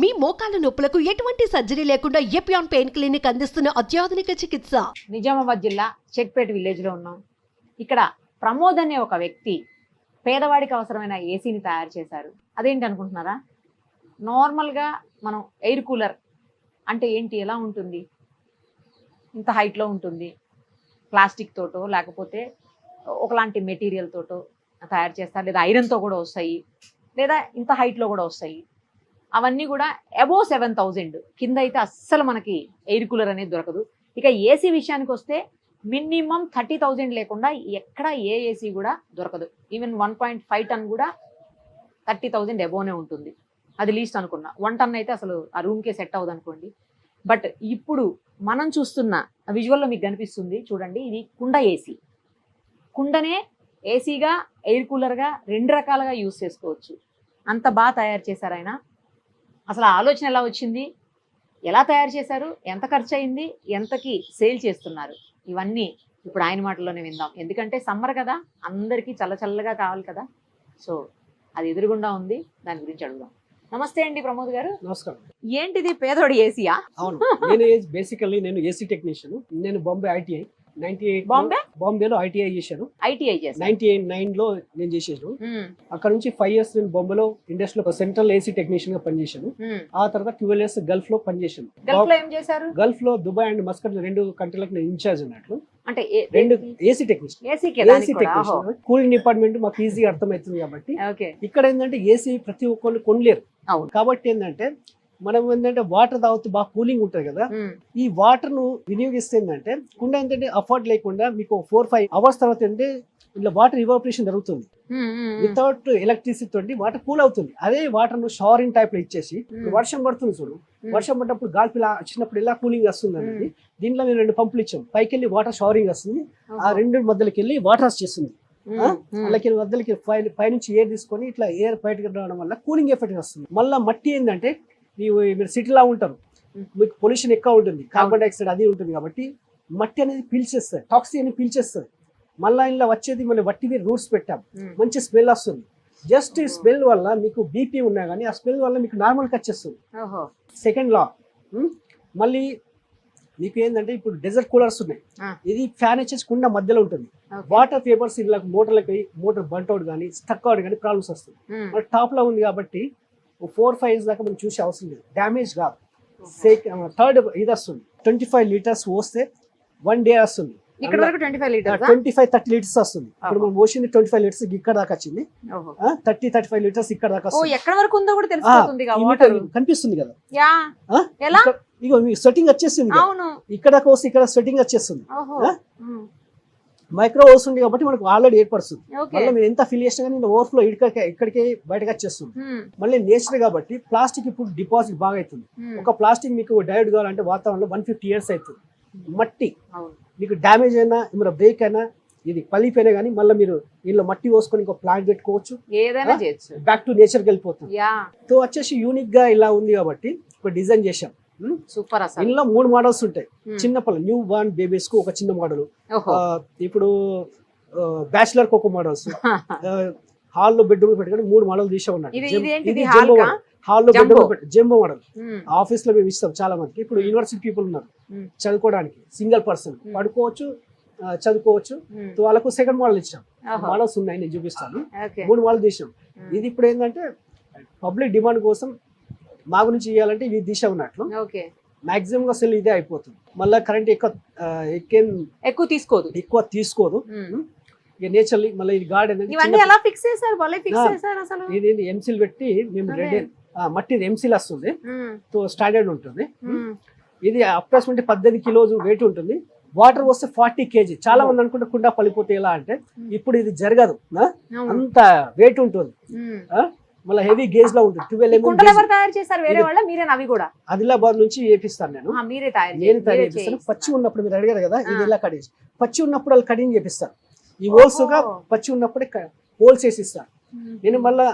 మీ మోకాల నొప్పులకు ఎటువంటి సర్జరీ లేకుండా ఎపియాన్ పెయిన్ క్లినిక్ అందిస్తున్న అత్యాధునిక చికిత్స? నిజామాబాద్ జిల్లా చెక్పేట విలేజ్లో ఉన్నాం. ఇక్కడ ప్రమోద్ అనే ఒక వ్యక్తి పేదవాడికి అవసరమైన ఏసీని తయారు చేశారు. అదేంటి అనుకుంటున్నారా? నార్మల్గా మనం ఎయిర్ కూలర్ అంటే ఏంటి? ఎలా ఉంటుంది? ఇంత హైట్లో ఉంటుంది. ప్లాస్టిక్ తోటో లేకపోతే ఒకలాంటి మెటీరియల్ తోటో తయారు చేస్తారు. లేదా ఐరన్తో కూడా వస్తాయి. లేదా ఇంత హైట్లో కూడా వస్తాయి. అవన్నీ కూడా అబోవ్ సెవెన్ థౌజండ్ కింద అయితే అస్సలు మనకి ఎయిర్ కూలర్ అనేది దొరకదు. ఇక ఏసీ విషయానికి వస్తే మినిమం థర్టీ థౌజండ్ లేకుండా ఎక్కడ ఏ ఏసీ కూడా దొరకదు. Even one point five ton కూడా థర్టీ థౌజండ్ ఎబోనే ఉంటుంది. అది లీస్ట్ అనుకున్నా. వన్ టన్ అయితే అసలు ఆ రూమ్కే సెట్ అవ్వదు అనుకోండి. బట్ ఇప్పుడు మనం చూస్తున్న విజువల్లో మీకు కనిపిస్తుంది చూడండి ఇది కుండ ఏసీ కుండనే ఏసీగా ఎయిర్ కూలర్గా రెండు రకాలుగా యూస్ చేసుకోవచ్చు. అంత బాగా తయారు చేశారు ఆయన. అసలు ఆలోచన ఎలా వచ్చింది? ఎలా తయారు చేశారు? ఎంత ఖర్చు అయింది ఎంతకి సేల్ చేస్తున్నారు? ఇవన్నీ ఇప్పుడు ఆయన మాటల్లోనే విందాం. ఎందుకంటే సమ్మర్ కదా అందరికీ చల్ల చల్లగా కావాలి కదా. సో అది ఎదురుగుండా ఉంది. దాని గురించి అడుగుదాం. నమస్తే అండి ప్రమోద్ గారు. నమస్కారం. ఏంటిది పేదోడి ఏసీయా? అవును నేను బేసికల్లీ నేను ఏసీ టెక్నీషియన్. నేను Bombay ITI ninety eight Bombay? బాంబేలో ఐటీఐ చేశాను ఐటీఐ నైన్టీ ఎయిట్ నైన్లో నేను చేసేసాను అక్కడ నుంచి ఫైవ్ ఇయర్స్ నేను బాంబేలో ఇండస్ట్రీలో సెంట్రల్ ఏసీ టెక్నీషియన్గా పనిచేశాను. ఆ తర్వాత ట్వెల్వ్ ఇయర్స్ గల్ఫ్లో పనిచేశాను. గల్ఫ్లో ఏం చేశారు? గల్ఫ్లో దుబాయ్ అండ్ మస్కట్ రెండు కంట్రీలకు నేను ఇన్ఛార్జ్ అన్నట్లు. అంటే రెండు ఏసీ టెక్నీషియన్ ఏసీకి ఏసీ టెక్నీషియన్ కూలింగ్ డిపార్ట్మెంట్ మాకు ఈజీగా అర్థమవుతుంది కాబట్టి. ఇక్కడ ఏంటంటే ఏసీ ప్రతి ఒక్కళ్ళు కొనలేరు. కాబట్టి ఏంటంటే మనం ఏంటంటే వాటర్ తాగుతూ బాగా కూలింగ్ ఉంటుంది కదా. ఈ వాటర్ను వినియోగిస్తే ఏంటంటే కుండ ఏంటంటే అఫోర్డ్ లేకుండా మీకు ఫోర్ ఫైవ్ అవర్స్ తర్వాత ఏంటంటే ఇలా వాటర్ ఇవాపరేషన్ జరుగుతుంది. వితౌట్ ఎలక్ట్రిసిటీ తోటి వాటర్ కూల్ అవుతుంది. అదే వాటర్ను షవరింగ్ టైప్లో ఇచ్చేసి. వర్షం పడుతుంది చూడు. వర్షం పడ్డప్పుడు గాల్పు ఇలా వచ్చినప్పుడు ఎలా కూలింగ్ వస్తుంది అనేది దీంట్లో మేము రెండు పంపులు ఇచ్చాం. పైకి వెళ్ళి వాటర్ షవరింగ్ వస్తుంది. ఆ రెండు మధ్యలోకి వెళ్ళి వాటర్ చేస్తుంది. అలాగే మధ్యలోకి పై పైనుంచి ఎయిర్ తీసుకొని ఇట్లా ఎయిర్ బయటకు రావడం వల్ల కూలింగ్ ఎఫెక్ట్ వస్తుంది. మళ్ళీ మట్టి ఏంటంటే మీరు సిటీలో ఉంటారు. మీకు పొల్యూషన్ ఎక్కువ ఉంటుంది. కార్బన్ డైఆక్సైడ్ అది ఉంటుంది కాబట్టి మట్టి అనేది పీల్చేస్తుంది. టాక్సీ అని పీల్చేస్తుంది. మళ్ళీ ఇలా వచ్చేది మనం వట్టివి రూట్స్ పెట్టాం. మంచి స్మెల్ వస్తుంది. జస్ట్ ఈ స్మెల్ వల్ల మీకు బీపీ ఉన్నా కానీ ఆ స్మెల్ వల్ల మీకు నార్మల్గా వచ్చేస్తుంది. సెకండ్ లా మళ్ళీ మీకు ఏంటంటే ఇప్పుడు డెజర్ట్ కూలర్స్ ఉన్నాయి. ఇది ఫ్యాన్ వచ్చేసి కుండ మధ్యలో ఉంటుంది. వాటర్ పేపర్స్ ఇలా మోటార్లకి మోటార్ బంట్ అవుట్ కానీ స్టక్ అవుట్ కానీ ప్రాబ్లమ్స్ వస్తాయి. ఉమ్, మన టాప్లో ఉంది కాబట్టి ఫోర్ ఫైవ్ ఇయర్స్ దాకా మనం చూసే అవసరం లేదు. డ్యామేజ్ కాదు. సేక్ థర్డ్ ఇది వస్తుంది. ట్వంటీ ఫైవ్ లీటర్స్ పోస్తే వన్ డే వస్తుంది. ఇక్కడ వరకు twenty five litres? Twenty five thirty litres వస్తుంది. ఇప్పుడు మనం పోసింది ట్వంటీ ఫైవ్ లీటర్స్ ఇక్కడ దాకా వచ్చింది. థర్టీ థర్టీ ఫైవ్ లీటర్స్ ఇక్కడ దాకా ఎక్కడ వరకు ఉందో కూడా కనిపిస్తుంది కదా? ఎలా? ఇగో మీ సెట్టింగ్ వచ్చేసింది ఇక్కడ వస్తే ఇక్కడ సెట్టింగ్ వచ్చేస్తుంది. మైక్రో వస్తుంది కాబట్టి మనకు ఆల్రెడీ ఏర్పడుతుంది. మళ్ళీ మీరు ఎంత ఫిల్ చేసినా కానీ ఓవర్ఫ్లో ఇక్కడికి ఇక్కడికి బయటకు వచ్చేస్తుంది. ఉమ్, మళ్ళీ నేచర్ కాబట్టి ప్లాస్టిక్ ఇప్పుడు డిపాజిట్ బాగా అవుతుంది. ఉమ్, ఒక ప్లాస్టిక్ మీకు డైరెక్ట్ కావాలంటే వాతావరణంలో వన్ ఫిఫ్టీ ఇయర్స్ అవుతుంది. మట్టి. అవును. మీకు డ్యామేజ్ అయినా ఏమైనా బ్రేక్ అయినా ఇది పలిపోయినా కానీ మళ్ళీ మీరు ఇంట్లో మట్టి పోసుకొని ఇంకో ప్లాంట్ పెట్టుకోవచ్చు. ఏదైనా బ్యాక్ టు నేచర్కి వెళ్ళిపోతుంది సో వచ్చేసి యూనిక్గా ఇలా ఉంది కాబట్టి ఇప్పుడు డిజైన్ చేశాం. ఉమ్, సూపర్ అసలు. ఇందులో మూడు మోడల్స్ ఉంటాయి. ఉమ్, చిన్న పిల్లలు న్యూ బార్న్ బేబీస్కు ఒక చిన్న మోడల్ ఇప్పుడు బ్యాచిలర్కు ఒక మోడల్స్ హాల్లో బెడ్రూమ్ పెట్టుకొని మూడు మోడల్ తీసే మోడల్ హాల్లో. బెడ్రూమ్ పెట్టి జంబో మోడల్ ఆఫీస్లో మేము ఇస్తాం చాలా మందికి. ఇప్పుడు యూనివర్సిటీ పీపుల్ ఉన్నారు. చదువుకోవడానికి సింగిల్ పర్సన్. పడుకోవచ్చు చదువుకోవచ్చు. వాళ్ళకు సెకండ్ మోడల్ ఇచ్చాం. మోడల్స్ ఉన్నాయి నేను చూపిస్తాను. మూడు మోడల్ తీసాం. ఇది ఇప్పుడు ఏంటంటే పబ్లిక్ డిమాండ్ కోసం మా గురించి ఇవ్వాలంటే ఇది దిశ ఉన్నట్లు. ఓకే. మాక్సిమం గా సెల్ ఇదే అయిపోతుంది. మళ్ళీ కరెంట్ ఎక్కువ ఎక్కువ తీసుకోదు. ఎక్కువ తీసుకోదు. ఉమ్. ఇక నేచర్లీ మళ్ళీ ఇది గార్డెన్ ఎలా ఫిక్స్ చేశారు? భలే ఫిక్స్ ఆ. చేశారు అసలు. ఇది ఎంసీల్ పెట్టి మేము. రెడ్ మట్టి ఎంసీల్ వస్తుంది. స్టాండర్డ్ ఉంటుంది. ఉమ్, ఇది అప్రాక్సిమేట్ పద్దెనిమిది కిలోలు వెయిట్ ఉంటుంది. వాటర్ వస్తే ఫార్టీ కేజీ చాలా మంది అనుకుంటే కుండ పలిపోతే ఎలా అంటే ఇప్పుడు ఇది జరగదు. అంత వెయిట్ ఉంటుంది? మళ్ళీ హెవీ గేజ్లో ఉంటుంది. ఈ ట్వెల్వ్ కుండలు ఎంఎం ఎవరు తయారు చేశారు వేరే వాళ్ళ? అవి కూడా? ఆదిలాబాద్ నుంచి వేపిస్తాను నేను. మీరే తయారు నేను తయారు మీరే చేపిస్తాను. పచ్చి ఉన్నప్పుడు మీరు అడిగారు కదా ఇది. ఇలా కట్ చేసి? పచ్చి ఉన్నప్పుడు వాళ్ళు కటింగ్ చేపిస్తాను ఈ హోల్స్గా ఓహో. పచ్చి ఉన్నప్పుడే హోల్స్ వేసి ఇస్తాను. నేను మళ్ళా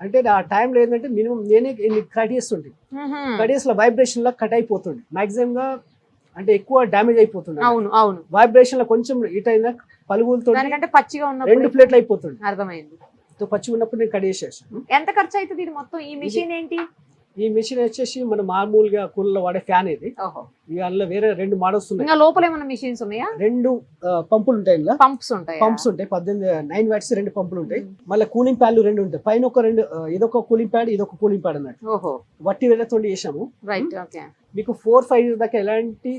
అంటే ఆ టైంలో ఏంటంటే మినిమం నేనే కట్ చేస్తుంటే ఉహుం. కట్లో వైబ్రేషన్ లా కట్ అయిపోతుండే. మాక్సిమం గా అంటే ఎక్కువ డ్యామేజ్ అయిపోతుండే. అవును అవును. వైబ్రేషన్లో కొంచెం ఇట్ అయినా పలుగులతో పచ్చిగా రెండు ప్లేట్లు అయిపోతుండే. అర్థమైంది. సో పచ్చి ఉన్నప్పుడు నేను కట్ చేసేసాను ఎంత ఖర్చు అవుతుంది ఇది మొత్తం? ఈ మిషన్ ఏంటి? ఈ మిషన్ వచ్చేసి మన మామూలుగా కూలలో వాడే ఫ్యాన్ ఇది. ఇక అందులో వేరే రెండు మోడల్స్ ఉన్నాయి. లోపల ఏమైనా మిషన్స్ ఉన్నాయా? రెండు పంపులు ఉంటాయి ఇందులో. పంప్స్ ఉంటాయి? పంప్స్ ఉంటాయి. పద్దెనిమిది నైన్ వాట్స్ రెండు పంపులు ఉంటాయి. మళ్ళీ కూలింగ్ ప్యాడ్లు రెండు ఉంటాయి. పైన ఒక రెండు ఇదొక కూలింగ్ ప్యాడ్ ఇదొక కూలింగ్ ప్యాడ్ అన్నట్టు. ఓహో. వట్టి వేలతో చేసాము రైట్ ఓకే మీకు ఫోర్ ఫైవ్ ఇయర్స్ దాకా ఎలాంటి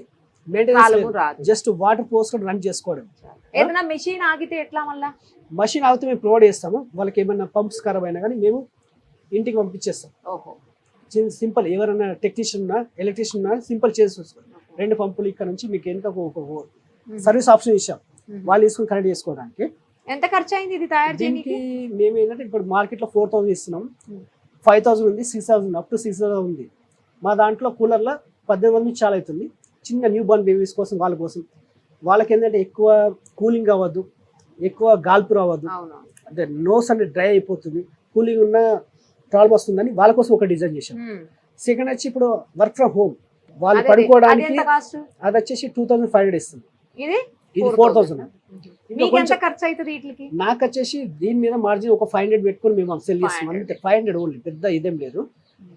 జస్ట్ వాటర్ పోసుకొని రన్ చేసుకోవడం. ఏదైనా మెషిన్ ఆగితే ఎట్లా మళ్ళా? మషిన్ ఆగితే మేము ప్రొవైడ్ చేస్తాము. వాళ్ళకి ఏమైనా పంప్స్ ఖరాబ్ అయినా కానీ మేము ఇంటికి పంపించేస్తాం. ఓహో. సింపుల్ ఎవరైనా టెక్నీషియన్ ఉన్నా ఎలక్ట్రీషియన్ ఉన్నా సింపుల్ చేసి రెండు పంపులు ఇక్కడ నుంచి మీకు ఎంత సర్వీస్ ఆప్షన్ ఇచ్చాం. వాళ్ళు తీసుకుని కనెక్ట్ చేసుకోవడానికి. ఎంత ఖర్చు అయింది ఇది తయారు చేయడానికి మేము ఏంటంటే ఇప్పుడు మార్కెట్లో ఫోర్ థౌసండ్ ఇస్తున్నాం. ఫైవ్ థౌసండ్ ఉంది six thousand up to six thousand ఉంది. మా దాంట్లో కూలర్లో పద్దెనిమిది మంది చాలా అవుతుంది. చిన్న న్యూ బోర్న్ బేబీస్ కోసం వాళ్ళ కోసం. వాళ్ళకి ఏంటంటే ఎక్కువ కూలింగ్ అవ్వద్దు ఎక్కువ గాల్పు రావద్దు. అంటే నోస్ అంటే డ్రై అయిపోతుంది. కూలింగ్ ఉన్న ప్రాబ్లం వస్తుందని వాళ్ళ కోసం ఒక డిజైన్ చేశాం. సెకండ్ వచ్చి ఇప్పుడు వర్క్ ఫ్రమ్ హోమ్ వాళ్ళు పడుకోవడానికి అది వచ్చేసి టూ థౌసండ్ ఫైవ్ హండ్రెడ్ ఇస్తుంది. ఇది? ఫోర్ థౌసండ్ నాకు వచ్చేసి దీని మీద మార్జిన్ ఒక ఫైవ్ హండ్రెడ్ పెట్టుకొని మేము సెల్ చేస్తాం 500. అంటే ఫైవ్ హండ్రెడ్ ఓన్లీ పెద్ద ఇదేం లేదు.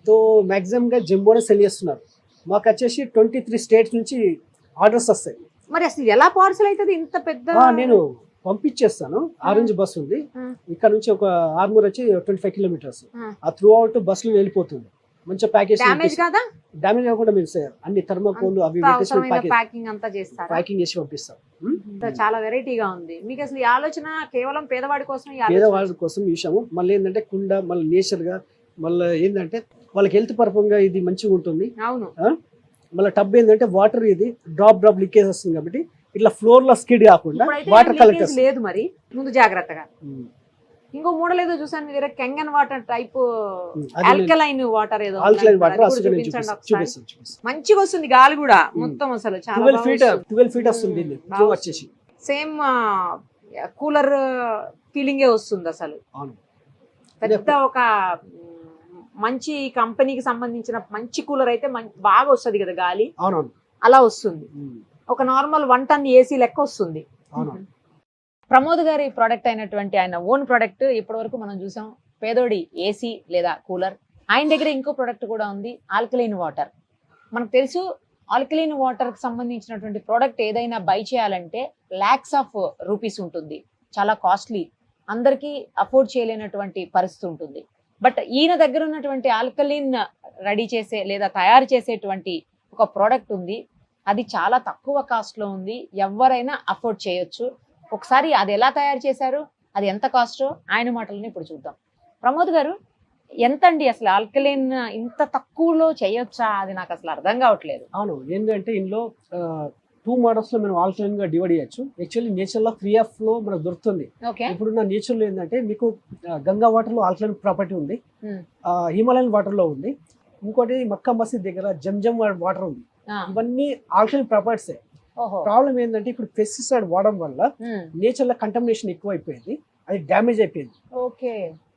సో మాక్సిమం గా జంబోనే సెల్ చేస్తున్నారు. మాకు వచ్చేసి ట్వంటీ త్రీ స్టేట్స్ నుంచి ఆర్డర్స్ వస్తాయి. మరి అసలు ఎలా పార్సల్ అవుతుంది? ఇంత పెద్ద నేను పంపించేస్తాను. ఆరెంజ్ బస్ ఉంది. ఇక్కడ నుంచి ఒక ఆర్మూర్ వచ్చి ట్వంటీ ఫైవ్ కిలోమీటర్స్. ఆ. త్రూ అవుట్ బస్సులో వెళ్ళిపోతుంది. మంచిగా ప్యాకేజ్ అవ్వకుండా మీరు సార్ అన్ని థర్మోకోల్ అవి ప్యాకింగ్ అంతా చేస్తారా? ప్యాకింగ్ చేసి పంపిస్తాం. చాలా వెరైటీగా ఉంది. మీకు అసలు ఈ ఆలోచన కేవలం పేదవాడి కోసం ఈ పేద ఆలోచన? వాళ్ళ కోసం చూసాము. మళ్ళీ ఏంటంటే కుండ మళ్ళీ నేచర్గా మళ్ళీ ఏంటంటే వాళ్ళకి హెల్త్ పరంగా ఇది మంచిగా ఉంటుంది. అవును. మళ్ళీ టబ్ ఏంటంటే వాటర్ ఇది డ్రాప్ డ్రాప్ లీకేజ్ వస్తుంది కాబట్టి ఇట్లా ఫ్లోర్లో స్కిడ్ కాకుండా వాటర్ కలెక్టర్స్. లేదు మరి. ముందు జాగ్రత్తగా. ఇంకో మోడల్ ఏదో చూసాను మీ దగ్గర Kangen water type alkaline water ఏదో ఆల్కలైన్. వాటర్ మంచిగా వస్తుంది గాలి కూడా మొత్తం అసలు చాలా ఫీట్ ట్వెల్వ్ ఫీట్ వస్తుంది వచ్చేసి. సేమ్ కూలర్ ఫీలింగే వస్తుంది అసలు. అవును. పెద్ద ఒక మంచి కంపెనీకి సంబంధించిన మంచి కూలర్ అయితే బాగా వస్తుంది కదా గాలి. అలా వస్తుంది. ఒక నార్మల్ వన్ టన్ ఏసీ లెక్క వస్తుంది. ప్రమోద్ గారి ప్రోడక్ట్ అయినటువంటి ఆయన ఓన్ ప్రోడక్ట్ ఇప్పటి వరకు మనం చూసాం. పేదోడి ఏసీ లేదా కూలర్. ఆయన దగ్గర ఇంకో ప్రోడక్ట్ కూడా ఉంది ఆల్కలైన్ వాటర్ మనకు తెలుసు ఆల్కలైన్ వాటర్కి సంబంధించినటువంటి ప్రోడక్ట్ ఏదైనా బై చేయాలంటే ల్యాక్స్ ఆఫ్ రూపీస్ ఉంటుంది. చాలా కాస్ట్లీ అందరికీ అఫోర్డ్ చేయలేనటువంటి పరిస్థితి ఉంటుంది. బట్ ఈయన దగ్గర ఉన్నటువంటి ఆల్కలిన్ రెడీ చేసే లేదా తయారు చేసేటువంటి ఒక ప్రోడక్ట్ ఉంది. అది చాలా తక్కువ కాస్ట్లో ఉంది. ఎవరైనా అఫోర్డ్ చేయొచ్చు. ఒకసారి అది ఎలా తయారు చేశారు? అది ఎంత కాస్టో ఆయన మాటలను ఇప్పుడు చూద్దాం. ప్రమోద్ గారు ఎంత అండి అసలు ఆల్కలైన్ ఇంత తక్కువలో చేయొచ్చా? అది నాకు అసలు అర్థం కావట్లేదు. అవును. ఏంటంటే ఇందులో టూ మోడల్స్లో మనం ఆల్కలైన్గా డివైడ్ చేయొచ్చు. యాక్చువల్లీ నేచర్లో ఫ్రీ ఆఫ్లో మనకు దొరుకుతుంది. ఇప్పుడున్న నేచర్లో ఏంటంటే మీకు గంగా వాటర్లో ఆల్కలైన్ ప్రాపర్టీ ఉంది. హిమాలయన్ వాటర్లో ఉంది. ఇంకోటి మక్కా మసీద్ దగ్గర జంజం వాటర్ ఉంది. ఇవన్నీ ఆల్కలైన్ ప్రాపర్టీసే ప్రాబ్లం ఏంటంటే ఇప్పుడు పెస్టిసైడ్ వాడడం వల్ల నేచర్లో కంటమినేషన్ ఎక్కువ అయిపోయింది అది డ్యామేజ్ అయిపోయింది. ఓకే.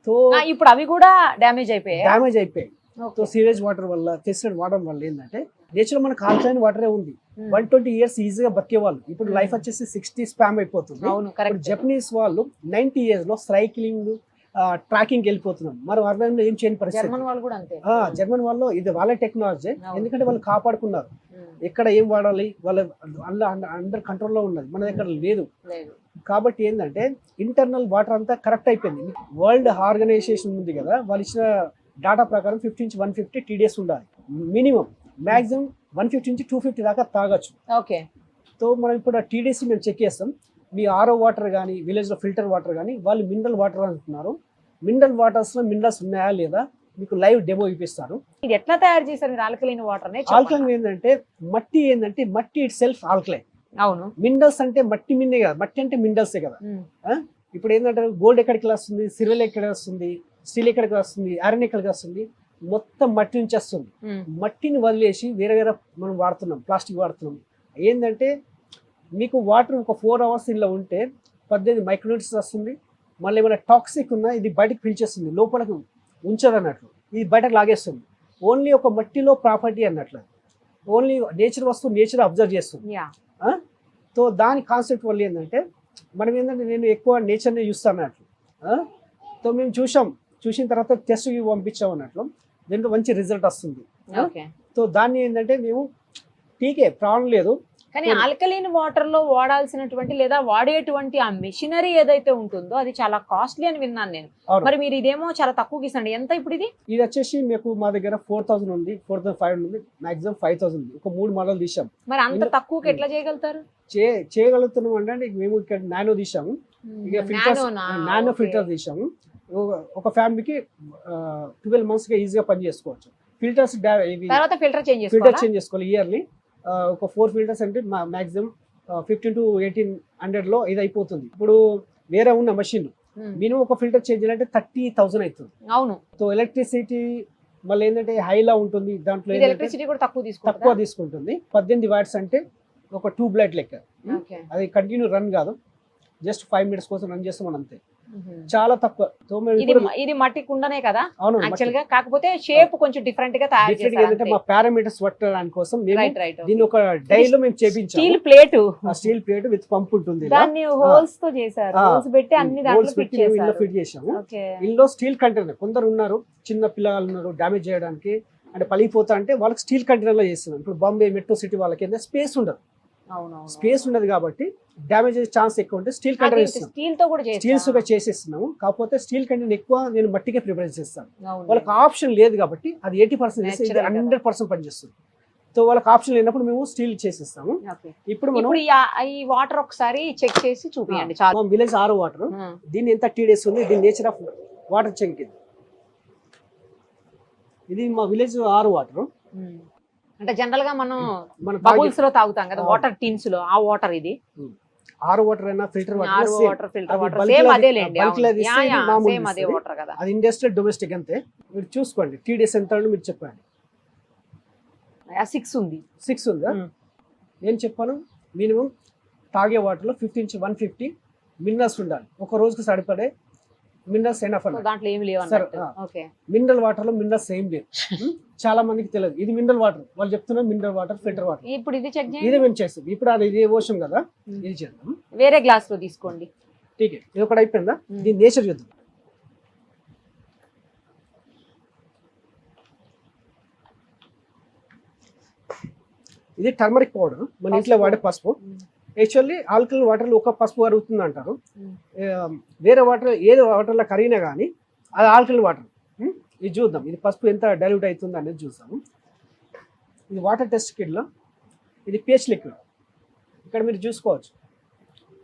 సో ఇప్పుడు అవి కూడా డ్యామేజ్ అయిపోయాయి? డ్యామేజ్ అయిపోయాయి. సో సీవేజ్ వాటర్ వల్ల పెస్టిసైడ్ వాడడం వల్ల ఏంటంటే నేచర్ మనకు ఆల్కలైన్ వాటరే ఉంది. వన్ ట్వంటీ ఇయర్స్ ఈజీగా బతికేవాళ్ళు ఇప్పుడు Hmm. లైఫ్ వచ్చేసి సిక్స్టీ స్పామ్ అయిపోతుంది. జపనీస్ వాళ్ళు నైన్టీ ఇయర్స్లో సైక్లింగ్ ట్రాకింగ్ వెళ్ళిపోతున్నాం మరి అరవై ఏం చేయని పరిస్థితి? జర్మన్ వాళ్ళు కూడా అంతే. ఆ, జర్మన్ వాళ్ళు ఇది వాళ్ళ టెక్నాలజీ. ఎందుకంటే వాళ్ళు కాపాడుకున్నారు. ఉమ్, ఎక్కడ ఏం వాడాలి? వాళ్ళ అందులో అండర్ కంట్రోల్లో ఉన్నది. మన దగ్గర లేదు. కాబట్టి ఏంటంటే ఇంటర్నల్ వాటర్ అంతా కరెక్ట్ అయిపోయింది. వరల్డ్ ఆర్గనైజేషన్ ఉంది కదా వాళ్ళు ఇచ్చిన డాటా ప్రకారం ఫిఫ్టీ నుంచి వన్ ఫిఫ్టీ టీడీఎస్ ఉండాలి. మినిమం. మాక్సిమం వన్ ఫిఫ్టీ నుంచి టూ ఫిఫ్టీ దాకా తాగొచ్చు. ఓకే. సో మనం ఇప్పుడు ఆ టీడీసీ మేము చెక్ చేస్తాం. మీ ఆరో వాటర్ కానీ విలేజ్లో ఫిల్టర్ వాటర్ కానీ వాళ్ళు మినరల్ వాటర్ అంటున్నారు. మినరల్ వాటర్స్లో మినరల్స్ ఉన్నాయా లేదా మీకు లైవ్ డెమో ఇప్పిస్తారు ఇది ఎట్లా తయారు చేశారు ఆల్కలైన్ వాటర్ ఆల్కలైన్ ఏంటంటే మట్టి ఏంటంటే మట్టి ఇట్ సెల్ఫ్ ఆల్కలైన్. అవును. మినరల్స్ అంటే మట్టి మిన్నే కదా. మట్టి అంటే మినరల్సే కదా. ఇప్పుడు ఏంటంటే గోల్డ్ ఎక్కడికి వస్తుంది? సిల్వర్ ఎక్కడ వస్తుంది? స్టీల్ ఎక్కడికి వస్తుంది ఐరన్ ఎక్కడికి వస్తుంది మొత్తం మట్టి నుంచి వస్తుంది. మట్టిని వదిలేసి వేరే వేరే మనం వాడుతున్నాం ప్లాస్టిక్ వాడుతున్నాం. ఏంటంటే మీకు వాటర్ ఒక ఫోర్ అవర్స్ ఇలా ఉంటే పద్దెనిమిది మైక్రోనీట్స్ వస్తుంది మళ్ళీ ఏమైనా టాక్సిక్ ఉన్నా ఇది బయటకు పిలిచేస్తుంది లోపలికి ఉంచదు అన్నట్లు. ఇది బయటకు లాగేస్తుంది. ఓన్లీ ఒక మట్టిలో ప్రాపర్టీ అన్నట్లు. ఓన్లీ నేచర్ వస్తువు నేచర్ అబ్జర్వ్ చేస్తుంది. సో దాని కాన్సెప్ట్ వల్ల ఏంటంటే మనం ఏంటంటే నేను ఎక్కువ నేచర్ని చూస్తాను అన్నట్లు? సో మేము చూసాం. చూసిన తర్వాత టెస్ట్ పంపించాం అన్నట్లు. దీంట్లో మంచి రిజల్ట్ వస్తుంది. ఓకే. సో దాన్ని ఏంటంటే మేము టీకే ప్రాబ్లం లేదు. కానీ ఆల్కలీన్ వాటర్లో వాడాల్సినటువంటి లేదా వాడేటువంటి ఆ మెషినరీ ఏదైతే ఉంటుందో అది చాలా కాస్ట్లీ అని విన్నాను నేను. మరి మీరు ఇదేమో చాలా తక్కువకి ఇస్తాండి ఎంత ఇప్పుడు ఇది? ఇది వచ్చేసి మీకు మా దగ్గర ఫోర్ థౌసండ్ ఉంది ఫోర్ థౌసండ్ ఫైవ్ ఉంది మాక్సిమం ఫైవ్ థౌసండ్ ఉంది. ఒక మూడు మోడల్ తీసాం మరి అంత తక్కువకి ఎట్లా చేయగలుగుతారు? చే చేయగలుగుతున్నాం అంటే మేము ఇక్కడ నానో తీసాము ఇక ఫిల్టర్స్? నానో. ఫిల్టర్ తీసాము ఒక- ఫ్యామిలీకి ట్వెల్వ్ మంత్స్గా ఈజీగా పని చేసుకోవచ్చు. ఫిల్టర్స్ తర్వాత ఫిల్టర్ చేంజ్ ఫిల్టర్ చేసుకోవాలా చేంజ్ చేసుకోవాలి ఇయర్లీ. ఒక ఫోర్ ఫిల్టర్స్ అంటే మాక్సిమం ఫిఫ్టీన్ టు ఎయిటీన్ హండ్రెడ్లో ఇది అయిపోతుంది. ఇప్పుడు వేరే ఉన్న మషిన్. మినిమం ఒక ఫిల్టర్ చేంజ్ చేయాలంటే థర్టీ థౌసండ్ అవుతుంది. అవును. సో ఎలక్ట్రిసిటీ మళ్ళీ ఏంటంటే హైలా ఉంటుంది దాంట్లో ఎలక్ట్రిసిటీ కూడా తక్కువ తక్కువ తీసుకుంటుందా. పద్దెనిమిది వాట్స్ అంటే ఒక ట్యూబ్ లైట్ లెక్క. అది కంటిన్యూ రన్ కాదు. జస్ట్ ఫైవ్ మినిట్స్ కోసం రన్ చేస్తాం అంతే. చాలా తక్కువ. ఇది మట్టి కుండనే కదా? అవును యాక్చువల్గా? కాకపోతే షేప్ కొంచెం డిఫరెంట్గా తయారు మా పారామీటర్స్ పట్టడానికి కోసం దీన్ని ఒక డైలో మేము steel చేపించాము plate steel plate with pump ఉంటుంది. దాన్ని హోల్స్తో చేశారు. హోల్స్ పెట్టి అన్ని దాంట్లో ఫిట్ పెట్టి చేశారు. Fit okay. ఇందులో స్టీల్ కంటైనర్ కొందరు ఉన్నారు చిన్న పిల్లలు ఉన్నారు డ్యామేజ్ చేయడానికి. అంటే పలిగిపోతా అంటే వాళ్ళకి స్టీల్ కంటైనర్లో చేస్తున్నాం. ఇప్పుడు బాంబే మెట్రో సిటీ వాళ్ళకి స్పేస్ ఉండదు. స్పేస్ ఉండదు కాబట్టి డ్యామేజ్ అయ్యే ఛాన్స్ ఎక్కువ ఉంటే స్టీల్ కంటైనర్ ఇస్తున్నాం స్టీల్తో కూడా స్టీల్స్గా చేసేస్తున్నాము కాకపోతే స్టీల్ కంటైనర్ ఎక్కువ నేను మట్టికే ప్రిపేర్ చేస్తాను. వాళ్ళకి ఆప్షన్ లేదు కాబట్టి అది ఎయిటీ పర్సెంట్. హండ్రెడ్ పర్సెంట్ పనిచేస్తుంది సో వాళ్ళకి ఆప్షన్ లేనప్పుడు మేము స్టీల్ చేసేస్తాము. ఇప్పుడు మనం ఈ వాటర్ ఒకసారి చెక్ చేసి మా విలేజ్ ఆరో వాటర్. దీన్ని ఎంత టీ డేస్ ఉంది దీని నేచర్ ఆఫ్ వాటర్ చెక్ ఇది మా విలేజ్ ఆరు వాటర్. అంటే జనరల్గా మనం మన బబుల్స్లో తాగుతాం కదా. వాటర్ టీన్స్లో ఆ వాటర్ ఇది. ఆరు వాటర్ అయినా filter water filter water same అదే లేండి సేమ్ అదే. వాటర్ కదా. అది ఇండస్ట్రియల్ డొమెస్టిక్ అంతే. మీరు చూసుకోండి టీ డేస్ ఎంత మీరు చెప్పండి. సిక్స్ ఉంది. సిక్స్ ఉందా. నేను చెప్పాను మినిమం తాగే వాటర్లో ఫిఫ్టీ నుంచి వన్ ఫిఫ్టీ మినరల్స్ ఉండాలి. ఒక రోజుకి సరిపడే మినరల్స్ ఎనఫ్ దాంట్లో ఏమి లేవు మినరల్ వాటర్లో మినరల్స్ ఏం లేదు ఉమ్, చాలా మందికి తెలియదు. ఇది మినరల్ వాటర్. వాళ్ళు చెప్తున్నారు మినరల్ వాటర్ ఫిల్టర్ వాటర్. ఇప్పుడు ఇది చెక్ ఇది మేము చేస్తాం. ఇప్పుడు అది ఇది ఓషన్ కదా. ఇది చేద్దాం. వేరే గ్లాస్లో తీసుకోండి. ఠీక్ ఇది ఒకటి అయిపోయిందా. దీని నేచర్ చూద్దాం. ఇది టర్మరిక్ పౌడర్. మన ఇంట్లో. వాడే పసుపు. యాక్చువల్లీ ఆల్కల్ వాటర్లో ఒక పసుపు కరుగుతుంది అంటారు. వేరే వాటర్ ఏదో వాటర్లో కరిగినా కానీ అది ఆల్కల్ వాటర్. ఇది చూద్దాం. ఇది పసుపు ఎంత డైల్యూట్ అవుతుంది అనేది చూద్దాము. ఇది వాటర్ టెస్ట్ కిట్లో ఇది పిహెచ్ లిక్విడ్ ఇక్కడ మీరు చూసుకోవచ్చు.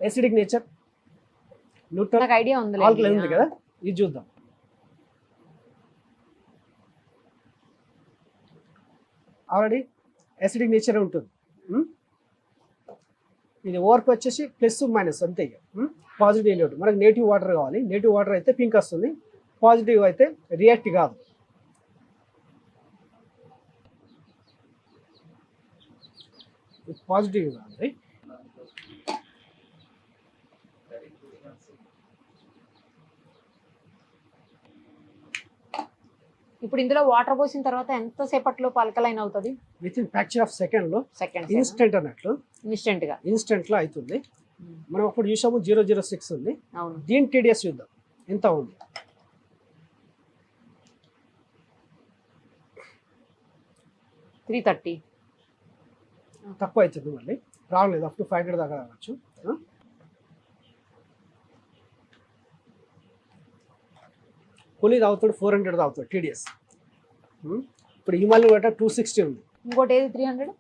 ఎసిడిక్ నేచర్ న్యూట్రల్ ఐడియా ఉంది ఆల్కల్ ఉంది కదా? ఇది చూద్దాం. ఆల్రెడీ ఎసిడిక్ నేచర్ ఉంటుంది? ఇది ఓవర్కి వచ్చేసి ప్లస్ మైనస్ అంతే ఇక. పాజిటివ్ నెగిటివ్ మనకి నేటివ్ వాటర్ కావాలి. నేటివ్ వాటర్ అయితే పింక్ వస్తుంది. పాజిటివ్ అయితే రియాక్ట్ కాదు. పాజిటివ్ కాదు ఇప్పుడు ఇందులో వాటర్ పోసిన తర్వాత ఎంత సేపట్లో పలకలైన్ అవుతుంది? విత్ ఇన్ ఫ్రాక్చర్ ఆఫ్ సెకండ్లో సెకండ్ ఇన్స్టెంట్ అన్నట్లు ఇన్స్టెంట్గా. ఇన్స్టెంట్లో అవుతుంది మనం అప్పుడు చూసాము జీరో జీరో సిక్స్ ఉంది. అవును. దీని టీడీఎస్ చూద్దాం. ఎంత ఉంది? త్రీ థర్టీ తక్కువ అవుతుంది మళ్ళీ. రావలేదు అప్ టు ఫైవ్ హండ్రెడ్ దాకా రావచ్చు? కూలీ తాగుతాడు ఫోర్ హండ్రెడ్ తాగుతాడు టీడీఎస్ ఇప్పుడు హిమాలయ వాటర్ టూ సిక్స్టీ ఉంది. ఇంకోటి ఏది? త్రీ హండ్రెడ్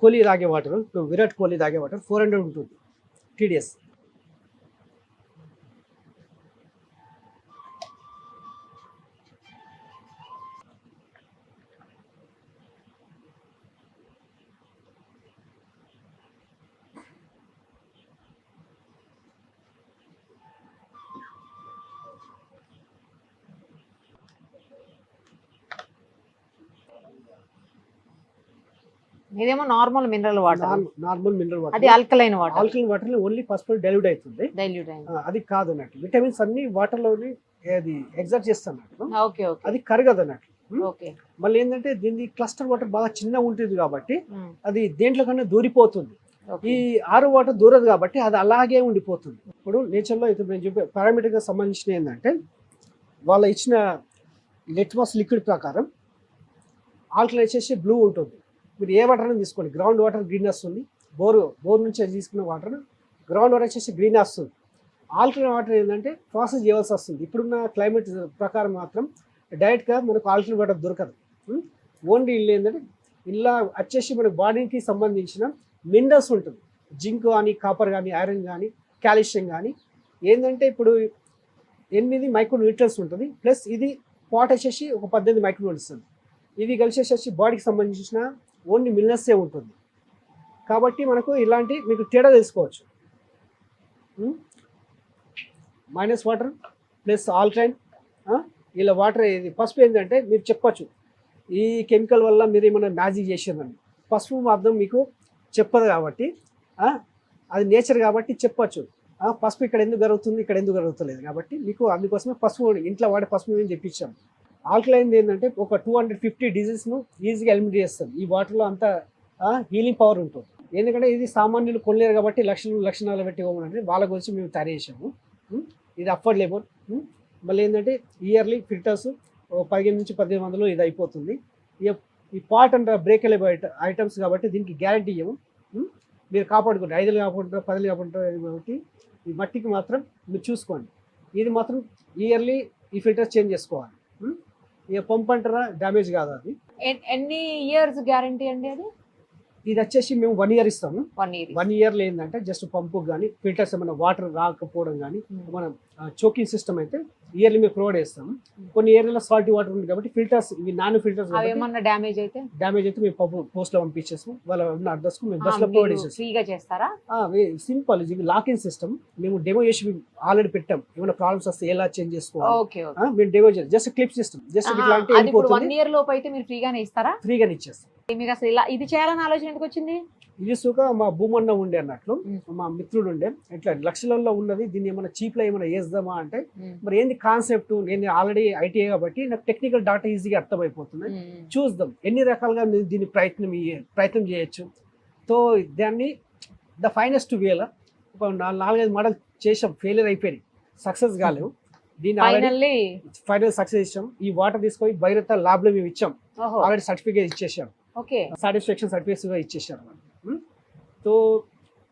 కోహ్లీ తాగే వాటర్ ఇప్పుడు విరాట్ కోహ్లీ తాగే వాటర్ ఫోర్ హండ్రెడ్ ఉంటుంది. టీడీఎస్ ఇదేమో normal mineral water normal mineral అది water alkaline water alkaline water only పసుపు డైల్యూట్ అవుతుంది. డైల్యూట్ అయింది. అది కాదు అన్నట్టు. విటమిన్స్ అన్ని వాటర్లోని అది ఎగ్జర్ట్ చేస్తున్నట్లు ఓకే ఓకే అది కరగదు అన్నట్లు ఓకే మళ్ళీ ఏంటంటే దీని క్లస్టర్ వాటర్ బాగా చిన్నగా ఉంటుంది కాబట్టి అది దేంట్లో కన్నా దూరిపోతుంది. ఈ ఆరు వాటర్ దూరదు కాబట్టి అది అలాగే ఉండిపోతుంది. ఇప్పుడు నేచర్లో ఇప్పుడు నేను చెప్పే పారామీటర్గా సంబంధించిన ఏంటంటే వాళ్ళ ఇచ్చిన లిట్మస్ లిక్విడ్ ప్రకారం ఆల్కలైన్ వచ్చేసి బ్లూ ఉంటుంది. మీరు ఏ వాటర్ అయినా తీసుకోండి. గ్రౌండ్ వాటర్ గ్రీన్ వస్తుంది బోర్ బోర్ నుంచి తీసుకున్న వాటర్ గ్రౌండ్ వాటర్ వచ్చేసి గ్రీన్ వస్తుంది ఆల్టర్నేట్ వాటర్ ఏంటంటే ప్రాసెస్ చేయవలసి వస్తుంది. ఇప్పుడున్న క్లైమేట్ ప్రకారం మాత్రం డైరెక్ట్గా మనకు ఆల్టర్నేట్ వాటర్ దొరకదు. Hmm? ఓన్లీ ఇల్లు ఏంటంటే ఇలా వచ్చేసి మన బాడీకి సంబంధించిన మినరల్స్ ఉంటుంది. జింక్ కానీ కాపర్ కానీ ఐరన్ కానీ కాల్షియం కానీ ఏంటంటే ఇప్పుడు ఎనిమిది మైక్రో న్యూట్రల్స్ ఉంటుంది. ప్లస్ ఇది పాట్ వచ్చేసి ఒక పద్దెనిమిది మైక్రో ఉంటుంది ఇది కలిసి వచ్చేసి బాడీకి సంబంధించిన ఓన్లీ మిల్నెస్సే ఉంటుంది. కాబట్టి మనకు ఇలాంటి మీకు తేడా తెలుసుకోవచ్చు. మైనస్ వాటర్ ప్లస్ ఆల్కలైన్ ఇలా వాటర్ ఇది పసుపు ఏంటంటే మీరు చెప్పచ్చు. ఈ కెమికల్ వల్ల మీరు ఏమైనా మ్యాజిక్ చేసిందని పసుపు మాత్రం మీకు చెప్పదు కాబట్టి అది నేచర్ కాబట్టి చెప్పచ్చు. పసుపు ఇక్కడ ఎందుకు జరుగుతుంది ఇక్కడ ఎందుకు జరుగుతలేదు కాబట్టి మీకు అందుకోసమే పసుపు ఇంట్లో వాడే పసుపు మేము చెప్పించాము ఆల్కలైన్ ఏంటంటే ఒక టూ హండ్రెడ్ ఫిఫ్టీ డిజీస్ను ఈజీగా ఎలిమినేట్ చేస్తుంది. ఈ వాటర్లో అంత హీలింగ్ పవర్ ఉంటుంది. ఎందుకంటే ఇది సామాన్యులు కొనలేరు కాబట్టి లక్షలు లక్షణాలు పెట్టి ఇవ్వమంటే వాళ్ళ గురించి మేము తయారు చేసాము ఇది అఫోర్డబుల్. మళ్ళీ ఏంటంటే ఇయర్లీ ఫిల్టర్స్ పదిహేను నుంచి పదిహేను వందలు ఇది అయిపోతుంది. ఇక ఈ పాట్ అండ్ బ్రేకబుల్ ఐటమ్స్ కాబట్టి దీనికి గ్యారంటీ ఇవ్వము. మీరు కాపాడుకోండి. ఐదులు కాపాడుకుంటారు పదులు కాపాడుకుంటారు కాబట్టి ఈ మట్టికి మాత్రం మీరు చూసుకోండి. ఇది మాత్రం ఇయర్లీ ఈ ఫిల్టర్స్ చేంజ్ చేసుకోవాలి. ఇక పంప్ అంటారా డ్యామేజ్ కాదు అది? ఎన్- ఎన్ని ఇయర్స్ గ్యారంటీ అండి అది? ఇది వచ్చేసి మేము వన్ ఇయర్ ఇస్తాము వన్ ఇయర్ వన్ ఇయర్లో ఏంటంటే జస్ట్ పంపు కానీ ఫిల్టర్స్ ఏమైనా వాటర్ రాకపోవడం కానీ మన చోకింగ్ సిస్టమ్ అయితే ఇయర్లీ మేము ప్రొవైడ్ చేస్తాము కొన్ని ఏరియాలో సాల్టీ వాటర్ ఉంది కాబట్టి ఫిల్టర్స్ ఇవి నాన్ ఫిల్టర్స్ డ్యామేజ్ అయితే? డ్యామేజ్ అయితే మేము పంపు పోస్ట్లో పంపించేస్తాం. వాళ్ళ ఉన్న అడ్రస్కు మేము బస్లో ప్రొవైడ్ ఫ్రీగా చేస్తారా? సింపుల్ ఇది లాక్ ఇన్ సిస్టమ్ మేము డెమో చేసి ఆల్రెడీ పెట్టాం. ఏమైనా ప్రాబ్లమ్స్ వస్తే ఎలా చేంజ్ చేసుకోవాలి? మేము డెమో చేస్తాం. జస్ట్ క్లిప్ సిస్టమ్ జస్ట్ ఇట్లా అంటే అది ఇప్పుడు వన్ ఇయర్ లోపు అయితే మీరు ఫ్రీగానే ఇస్తారా? ఫ్రీగానే ఇచ్చేస్తాం. మీకు అసలు ఇలా ఇది చేయాలని ఆలోచన ఎందుకు వచ్చింది? ఇది సుఖ మా భూమన్న ఉండే అన్నట్లు మ్. మిత్రుడు ఉండే. ఇట్లా లక్షలలో ఉన్నది దీన్ని ఏమైనా చీప్లో ఏమైనా వేద్దామా అంటే మరి ఏంది కాన్సెప్ట్ నేను ఆల్రెడీ ఐటీఐ కాబట్టి నాకు టెక్నికల్ డాటా ఈజీగా అర్థమైపోతుంది చూద్దాం ఎన్ని రకాలుగా నేను దీన్ని ప్రయత్నం ప్రయత్నం చేయొచ్చు. సో దాన్ని ద ఫైనెస్ట్ వేల ఒక నాలుగైదు మోడల్ చేసాం ఫెయిలియర్ అయిపోయినాయి. సక్సెస్ కాలేవు. దీన్ని ఫైనల్ సక్సెస్ ఇచ్చాం ఈ వాటర్ తీసుకొని బైరత ల్యాబ్లో మేము ఇచ్చాం. ఆల్రెడీ సర్టిఫికేట్ ఇచ్చేసాం ఓకే. సాటిస్ఫాక్షన్ సర్టిఫికేట్స్ కూడా ఇచ్చేసారు ఉం? సో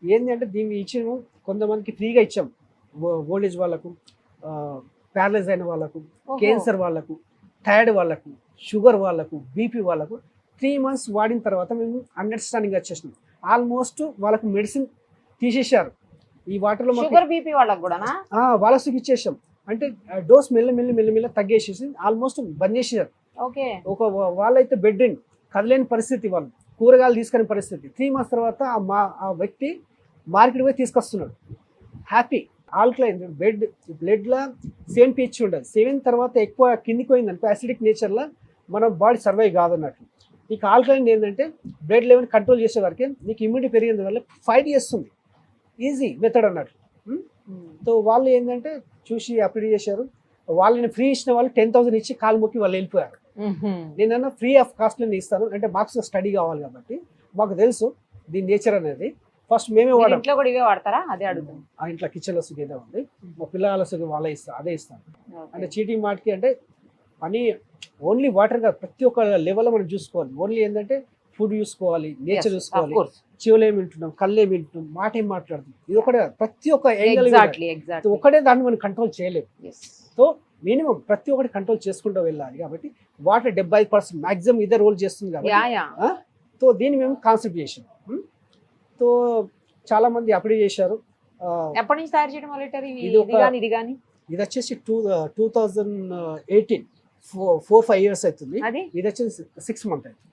ఏంటి అంటే దీన్ని ఇచ్చిన కొంతమందికి ఫ్రీగా ఇచ్చాం. ఓల్డేజ్ వాళ్ళకు ప్యారలైజ్ అయిన వాళ్ళకు క్యాన్సర్ వాళ్ళకు థైరాయిడ్ వాళ్ళకు షుగర్ వాళ్ళకు బీపీ వాళ్ళకు త్రీ మంత్స్ వాడిన తర్వాత మేము అండర్స్టాండింగ్ వచ్చేసినాం. ఆల్మోస్ట్ వాళ్ళకు మెడిసిన్ తీసేశారు. ఈ వాటర్లో షుగర్ బీపీ వాళ్ళకి కూడానా? ఆ, వాళ్ళకి ఇచ్చేసాం. అంటే డోస్ మెల్ల మెల్ల మెల్ల మెల్ల తగ్గేసేసి ఆల్మోస్ట్ బంద్ చేసేసారు ఓకే. ఒక వాళ్ళైతే బెడ్ ఇన్ కదలేని పరిస్థితి వాళ్ళు కూరగాయలు తీసుకునే పరిస్థితి. త్రీ మంత్స్ తర్వాత ఆ మా ఆ వ్యక్తి మార్కెట్ పోయి తీసుకొస్తున్నాడు. హ్యాపీ ఆల్కలైన్ బెడ్ బ్లడ్లో సేమ్ పిహెచ్ ఉండదు. సెవెన్ తర్వాత ఎక్కువ కిందికి పోయింది అనుకో యాసిడిక్ నేచర్లో మన బాడీ సర్వైవ్ కాదన్నట్టు. ఇక ఆల్కలైన్ ఏంటంటే బ్లడ్ లెవెల్ కంట్రోల్ చేసే వరకే నీకు ఇమ్యూనిటీ పెరిగిన వల్ల ఫైట్ చేస్తుంది ఈజీ మెథడ్ అన్నట్టు. Hmm? సో వాళ్ళు ఏంటంటే చూసి అప్లై చేశారు. వాళ్ళని ఫ్రీ ఇచ్చిన వాళ్ళు టెన్ థౌసండ్ ఇచ్చి కాలు మొక్కి వాళ్ళు వెళ్ళిపోయారు. నేనన్నా ఫ్రీ ఆఫ్ కాస్ట్ నేను ఇస్తాను. అంటే మాకు స్టడీ కావాలి కాబట్టి. మాకు తెలుసు దీని నేచర్ అనేది. ఫస్ట్ మేమే వాడాం. ఇంట్లో కూడా ఇవే వాడతారా? అదే అడుగుతాను ఆ ఇంట్లో కిచెన్లో సుఖ ఏదో ఉంది. మా పిల్లల సుఖ వాళ్ళే ఇస్తాను అదే ఇస్తాను అంటే చీటింగ్ మాటకి అంటే పని ఓన్లీ వాటర్ కాదు. ప్రతి ఒక్క లెవెల్లో మనం చూసుకోవాలి. ఓన్లీ ఏంటంటే ఫుడ్ చూసుకోవాలి నేచర్ చూసుకోవాలి. చెవులు ఏమి వింటున్నాం కళ్ళు ఏమి వింటున్నాం మాట ఏం మాట్లాడుతున్నాం. ఇది ఒకటే. ప్రతి ఒక్క యాంగిల్ ఒకటే దాన్ని మనం కంట్రోల్ చేయలేము సో మినిమం ప్రతి ఒక్కటి కంట్రోల్ చేసుకుంటూ వెళ్ళాలి కాబట్టి వాటర్ డెబ్బై పర్సెంట్ మాక్సిమం ఇదే రోల్ చేస్తుంది కాబట్టి సో దీన్ని మేము కాన్సెప్ట్ చేసాం? సో చాలా మంది అప్లై చేశారు. ఎప్పటి నుంచి తయారు చేయడం మొదలెట్టారు ఇది కానీ ఇది వచ్చేసి two two thousand eighteen four four five years అవుతుంది. ఇది వచ్చేసి సిక్స్ మంత్ అవుతుంది.